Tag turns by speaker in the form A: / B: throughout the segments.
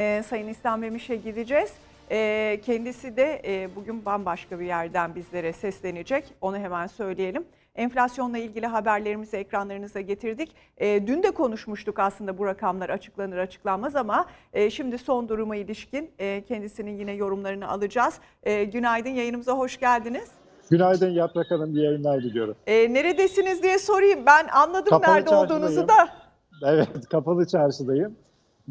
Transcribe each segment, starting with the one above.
A: Ee, Sayın İslam Memiş'e gideceğiz. Ee, kendisi de e, bugün bambaşka bir yerden bizlere seslenecek. Onu hemen söyleyelim. Enflasyonla ilgili haberlerimizi ekranlarınıza getirdik. Ee, dün de konuşmuştuk aslında bu rakamlar açıklanır açıklanmaz ama e, şimdi son duruma ilişkin e, kendisinin yine yorumlarını alacağız. E, günaydın yayınımıza hoş geldiniz.
B: Günaydın Yaprak Hanım, iyi yayınlar diliyorum.
A: E, neredesiniz diye sorayım. Ben anladım
B: Kapalı
A: nerede olduğunuzu da.
B: Evet, kapalı çarşıdayım.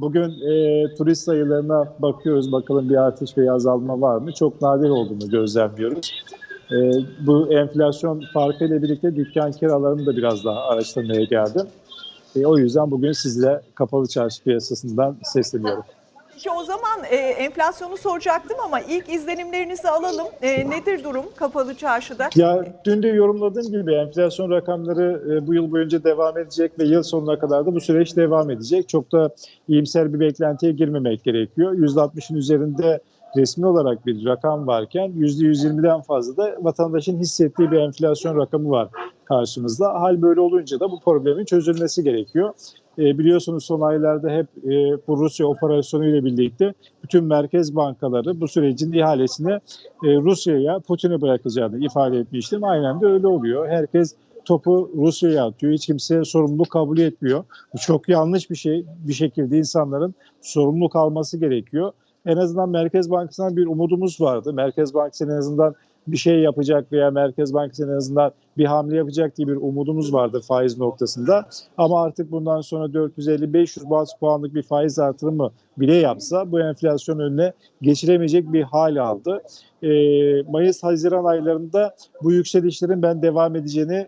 B: Bugün e, turist sayılarına bakıyoruz, bakalım bir artış veya azalma var mı? Çok nadir olduğunu gözlemliyoruz. E, bu enflasyon farkıyla birlikte dükkan kiralarını da biraz daha araştırmaya geldim. E, o yüzden bugün sizle kapalı çarşı piyasasından sesleniyorum.
A: Ki o zaman e, enflasyonu soracaktım ama ilk izlenimlerinizi alalım. E, nedir durum kapalı çarşıda?
B: Ya dün de yorumladığım gibi enflasyon rakamları e, bu yıl boyunca devam edecek ve yıl sonuna kadar da bu süreç devam edecek. Çok da iyimser bir beklentiye girmemek gerekiyor. %60'ın üzerinde resmi olarak bir rakam varken %120'den fazla da vatandaşın hissettiği bir enflasyon rakamı var karşımızda. Hal böyle olunca da bu problemin çözülmesi gerekiyor. E, biliyorsunuz son aylarda hep e, bu Rusya operasyonu ile birlikte bütün merkez bankaları bu sürecin ihalesini e, Rusya'ya, Putin'e bırakacağını ifade etmiştim. Aynen de öyle oluyor. Herkes topu Rusya'ya atıyor. Hiç kimse sorumluluk kabul etmiyor. Bu çok yanlış bir şey. Bir şekilde insanların sorumluluk alması gerekiyor. En azından Merkez Bankası'ndan bir umudumuz vardı. Merkez Bankası en azından bir şey yapacak veya Merkez Bankası en azından bir hamle yapacak diye bir umudumuz vardı faiz noktasında. Ama artık bundan sonra 450-500 baz puanlık bir faiz artırımı bile yapsa bu enflasyon önüne geçiremeyecek bir hal aldı. Ee, Mayıs-Haziran aylarında bu yükselişlerin ben devam edeceğini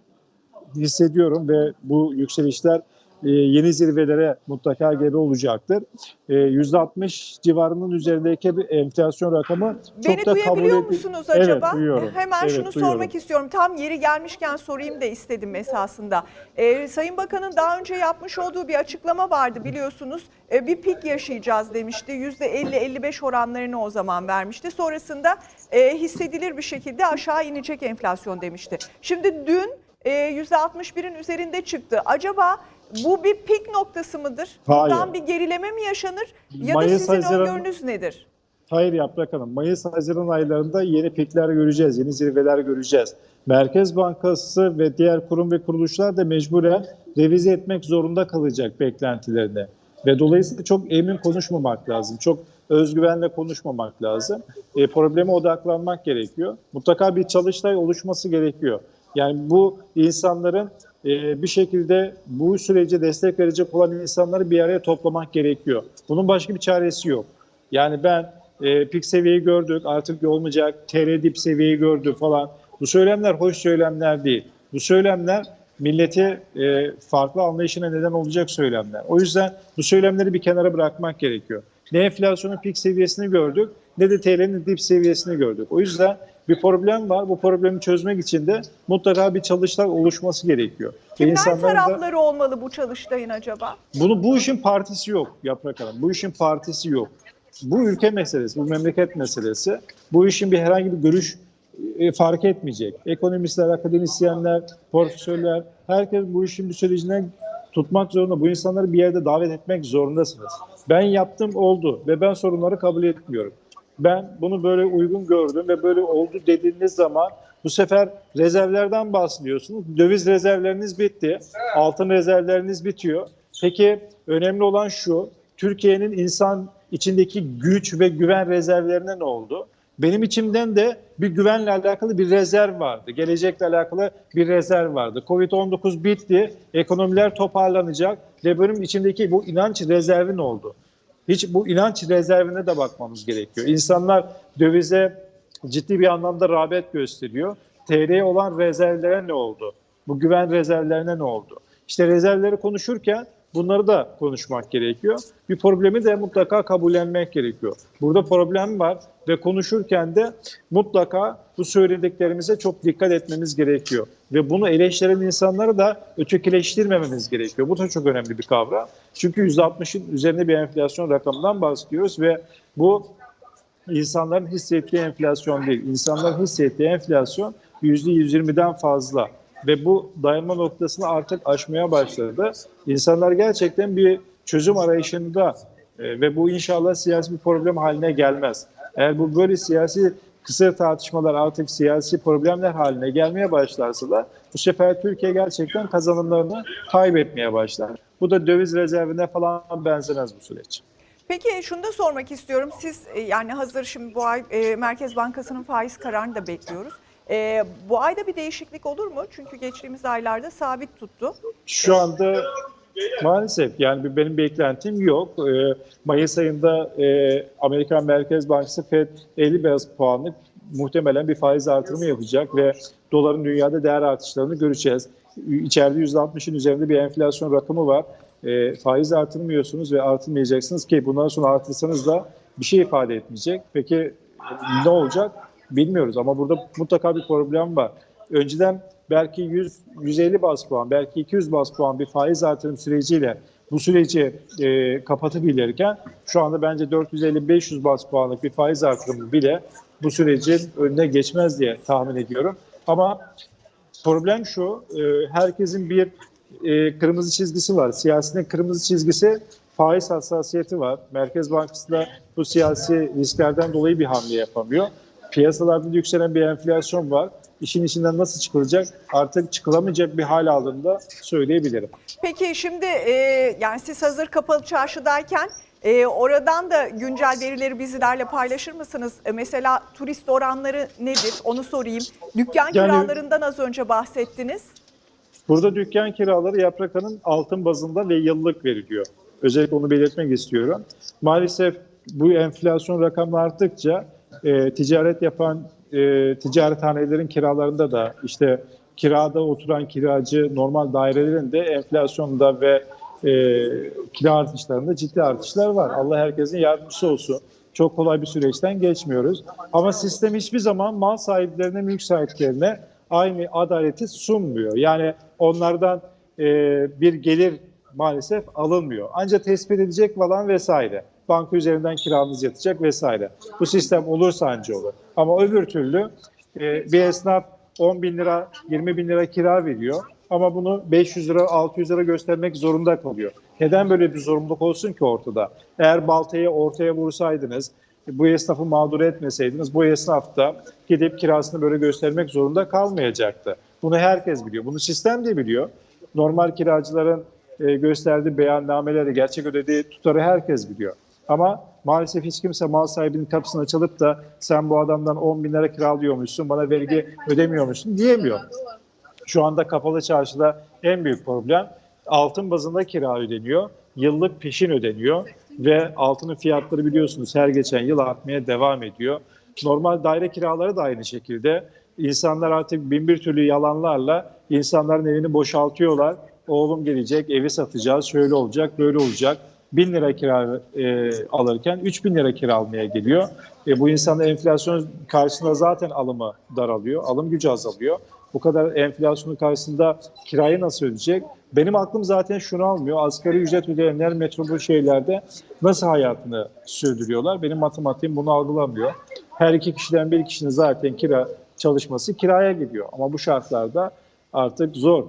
B: hissediyorum ve bu yükselişler e, yeni zirvelere mutlaka gebe olacaktır. E, %60 civarının üzerindeki bir enflasyon rakamı çok
A: Beni
B: da kabul
A: duyabiliyor
B: edi-
A: musunuz
B: Evet,
A: acaba?
B: duyuyorum.
A: Hemen
B: Evet,
A: şunu
B: duyuyorum.
A: sormak istiyorum. Tam yeri gelmişken sorayım da istedim esasında. Ee, Sayın Bakan'ın daha önce yapmış olduğu bir açıklama vardı biliyorsunuz. Ee, bir pik yaşayacağız demişti. %50-55 oranlarını o zaman vermişti. Sonrasında e, hissedilir bir şekilde aşağı inecek enflasyon demişti. Şimdi dün e, %61'in üzerinde çıktı. Acaba bu bir pik noktası mıdır?
B: Hayır.
A: Bundan bir gerileme mi yaşanır? Ya da
B: Mayıs,
A: sizin
B: Haziran-
A: öngörünüz nedir?
B: Hayır Yaprak Hanım. Mayıs-Haziran aylarında yeni pikler göreceğiz, yeni zirveler göreceğiz. Merkez Bankası ve diğer kurum ve kuruluşlar da mecburen revize etmek zorunda kalacak beklentilerini. Ve dolayısıyla çok emin konuşmamak lazım. Çok özgüvenle konuşmamak lazım. E, probleme odaklanmak gerekiyor. Mutlaka bir çalıştay oluşması gerekiyor. Yani bu insanların e, bir şekilde bu sürece destek verecek olan insanları bir araya toplamak gerekiyor. Bunun başka bir çaresi yok. Yani ben e, pik seviyeyi gördük artık olmayacak, TR dip seviyeyi gördü falan. Bu söylemler hoş söylemler değil. Bu söylemler milleti e, farklı anlayışına neden olacak söylemler. O yüzden bu söylemleri bir kenara bırakmak gerekiyor. Ne enflasyonun pik seviyesini gördük ne de TL'nin dip seviyesini gördük. O yüzden bir problem var. Bu problemi çözmek için de mutlaka bir çalıştay oluşması gerekiyor. Ve
A: Kimler
B: insanların da-
A: tarafları olmalı bu çalıştayın acaba?
B: bunu bu işin partisi yok Yaprak Hanım. Bu işin partisi yok. Bu ülke meselesi, bu memleket meselesi. Bu işin bir herhangi bir görüş e, fark etmeyecek. Ekonomistler, akademisyenler, profesörler, herkes bu işin bir sürecine tutmak zorunda. Bu insanları bir yerde davet etmek zorundasınız. Ben yaptım oldu ve ben sorunları kabul etmiyorum. Ben bunu böyle uygun gördüm ve böyle oldu dediğiniz zaman bu sefer rezervlerden bahsediyorsunuz. Döviz rezervleriniz bitti. Altın rezervleriniz bitiyor. Peki önemli olan şu. Türkiye'nin insan içindeki güç ve güven rezervlerine ne oldu? Benim içimden de bir güvenle alakalı bir rezerv vardı. Gelecekle alakalı bir rezerv vardı. Covid-19 bitti, ekonomiler toparlanacak ve benim içimdeki bu inanç rezervi ne oldu? Hiç bu inanç rezervine de bakmamız gerekiyor. İnsanlar dövize ciddi bir anlamda rağbet gösteriyor. TL'ye olan rezervlere ne oldu? Bu güven rezervlerine ne oldu? İşte rezervleri konuşurken bunları da konuşmak gerekiyor. Bir problemi de mutlaka kabullenmek gerekiyor. Burada problem var ve konuşurken de mutlaka bu söylediklerimize çok dikkat etmemiz gerekiyor. Ve bunu eleştiren insanları da ötekileştirmememiz gerekiyor. Bu da çok önemli bir kavram. Çünkü %60'ın üzerinde bir enflasyon rakamından bahsediyoruz ve bu insanların hissettiği enflasyon değil. İnsanların hissettiği enflasyon %120'den fazla ve bu dayanma noktasını artık aşmaya başladı. İnsanlar gerçekten bir çözüm arayışında E, ve bu inşallah siyasi bir problem haline gelmez. Eğer bu böyle siyasi kısır tartışmalar artık siyasi problemler haline gelmeye başlarsa da bu sefer Türkiye gerçekten kazanımlarını kaybetmeye başlar. Bu da döviz rezervine falan benzemez bu süreç.
A: Peki şunu da sormak istiyorum. Siz e, yani hazır şimdi bu ay e, Merkez Bankası'nın faiz kararını da bekliyoruz. E, bu ayda bir değişiklik olur mu? Çünkü geçtiğimiz aylarda sabit tuttu.
B: Şu anda maalesef yani benim beklentim yok. Ee, Mayıs ayında e, Amerikan Merkez Bankası Fed 50 baz puanlık muhtemelen bir faiz artırımı yapacak ve doların dünyada değer artışlarını göreceğiz. İçeride %60'ın üzerinde bir enflasyon rakamı var. E, faiz artırmıyorsunuz ve artırmayacaksınız ki bundan sonra artırsanız da bir şey ifade etmeyecek. Peki ne olacak? Bilmiyoruz ama burada mutlaka bir problem var. Önceden belki 100 150 bas puan, belki 200 bas puan bir faiz artırım süreciyle bu süreci e, kapatabilirken şu anda bence 450-500 bas puanlık bir faiz artırımı bile bu sürecin önüne geçmez diye tahmin ediyorum. Ama problem şu, e, herkesin bir e, kırmızı çizgisi var. Siyasetin kırmızı çizgisi faiz hassasiyeti var. Merkez Bankası da bu siyasi risklerden dolayı bir hamle yapamıyor. Piyasalarda yükselen bir enflasyon var. İşin içinden nasıl çıkılacak artık çıkılamayacak bir hal aldığında söyleyebilirim.
A: Peki şimdi e, yani siz hazır kapalı çarşıdayken e, oradan da güncel verileri bizlerle paylaşır mısınız? E, mesela turist oranları nedir? Onu sorayım. Dükkan
B: Yani-
A: kiralarından az önce bahsettiniz.
B: Burada dükkan kiraları Yaprakhan'ın altın bazında ve yıllık veriliyor. Özellikle onu belirtmek istiyorum. Maalesef bu enflasyon rakamı arttıkça e, ticaret yapan e, ticarethanelerin kiralarında da işte kirada oturan kiracı normal dairelerin de enflasyonda ve e, kira artışlarında ciddi artışlar var. Allah herkesin yardımcısı olsun. Çok kolay bir süreçten geçmiyoruz. Ama sistem hiçbir zaman mal sahiplerine, mülk sahiplerine aynı adaleti sunmuyor. Yani onlardan e, bir gelir maalesef alınmıyor. Ancak tespit edecek falan vesaire. Banka üzerinden kiranız yatacak vesaire. Bu sistem olursa anca olur. Ama öbür türlü e, bir esnaf 10 bin lira, 20 bin lira kira veriyor. Ama bunu 500 lira, 600 lira göstermek zorunda kalıyor. Neden böyle bir zorunluluk olsun ki ortada? Eğer baltayı ortaya vursaydınız, bu esnafı mağdur etmeseydiniz bu esnaf da gidip kirasını böyle göstermek zorunda kalmayacaktı. Bunu herkes biliyor. Bunu sistem de biliyor. Normal kiracıların e, gösterdiği beyannameleri, gerçek ödediği tutarı herkes biliyor. Ama maalesef hiç kimse mal sahibinin kapısını açılıp da sen bu adamdan 10 bin lira kiralıyormuşsun, bana vergi ödemiyormuşsun diyemiyor. Şu anda kapalı çarşıda en büyük problem altın bazında kira ödeniyor, yıllık peşin ödeniyor ve altının fiyatları biliyorsunuz her geçen yıl artmaya devam ediyor. Normal daire kiraları da aynı şekilde. İnsanlar artık bin bir türlü yalanlarla insanların evini boşaltıyorlar. Oğlum gelecek, evi satacağız, şöyle olacak, böyle olacak. Bin lira kira e, alırken 3 bin lira kira almaya geliyor. E, bu insanın enflasyon karşısında zaten alımı daralıyor, alım gücü azalıyor. Bu kadar enflasyonun karşısında kirayı nasıl ödeyecek? Benim aklım zaten şunu almıyor. Asgari ücret ödeyenler metropol şehirlerde nasıl hayatını sürdürüyorlar? Benim matematiğim bunu algılamıyor. Her iki kişiden bir kişinin zaten kira çalışması kiraya gidiyor. Ama bu şartlarda artık zor.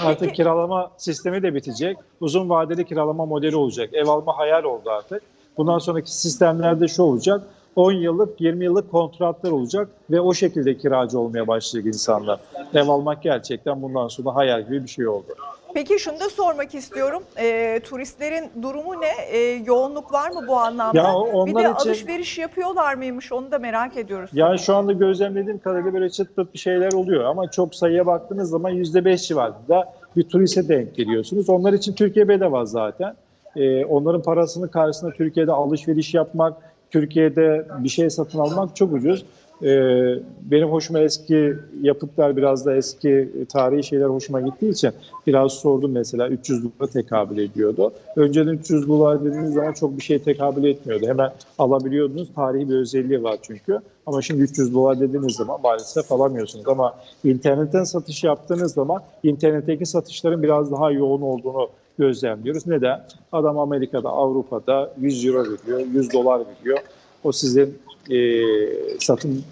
B: Artık kiralama sistemi de bitecek. Uzun vadeli kiralama modeli olacak. Ev alma hayal oldu artık. Bundan sonraki sistemlerde şu olacak. 10 yıllık, 20 yıllık kontratlar olacak ve o şekilde kiracı olmaya başlayacak insanlar. Ev almak gerçekten bundan sonra hayal gibi bir şey oldu.
A: Peki şunu da sormak istiyorum. E, turistlerin durumu ne? E, yoğunluk var mı bu anlamda?
B: Ya o-
A: bir
B: onlar
A: de
B: için-
A: alışveriş yapıyorlar mıymış onu da merak ediyoruz.
B: Yani şu anda gözlemlediğim kadarıyla böyle çıt pıt bir şeyler oluyor ama çok sayıya baktığınız zaman %5 civarında bir turiste denk geliyorsunuz. Onlar için Türkiye bedava zaten. Ee, onların parasının karşısında Türkiye'de alışveriş yapmak, Türkiye'de bir şey satın almak çok ucuz. Ee, benim hoşuma eski yapıtlar biraz da eski tarihi şeyler hoşuma gittiği için biraz sordum mesela 300 dolara tekabül ediyordu. Önceden 300 dolar dediğiniz zaman çok bir şey tekabül etmiyordu. Hemen alabiliyordunuz. Tarihi bir özelliği var çünkü. Ama şimdi 300 dolar dediğiniz zaman maalesef alamıyorsunuz. Ama internetten satış yaptığınız zaman internetteki satışların biraz daha yoğun olduğunu gözlemliyoruz. Neden? Adam Amerika'da, Avrupa'da 100 euro veriyor, 100 dolar veriyor. O sizin e, satın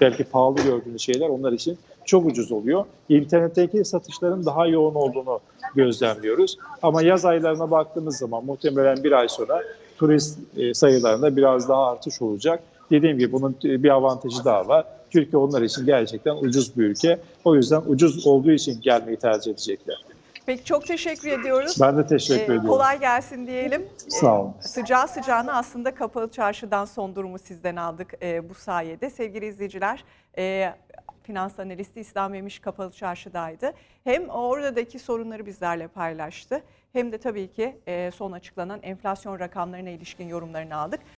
B: belki pahalı gördüğünüz şeyler onlar için çok ucuz oluyor. İnternetteki satışların daha yoğun olduğunu gözlemliyoruz. Ama yaz aylarına baktığımız zaman muhtemelen bir ay sonra turist e, sayılarında biraz daha artış olacak. Dediğim gibi bunun bir avantajı daha var. Türkiye onlar için gerçekten ucuz bir ülke. O yüzden ucuz olduğu için gelmeyi tercih edecekler.
A: Peki çok teşekkür ediyoruz.
B: Ben de teşekkür
A: Ee,
B: ediyorum.
A: kolay gelsin diyelim.
B: Sağ olun.
A: Ee, Sıcağı sıcağına aslında Kapalı Çarşı'dan son durumu sizden aldık e, bu sayede. Sevgili izleyiciler, e, finans analisti İslam Memiş Kapalı Çarşı'daydı. Hem oradaki sorunları bizlerle paylaştı hem de tabii ki e, son açıklanan enflasyon rakamlarına ilişkin yorumlarını aldık.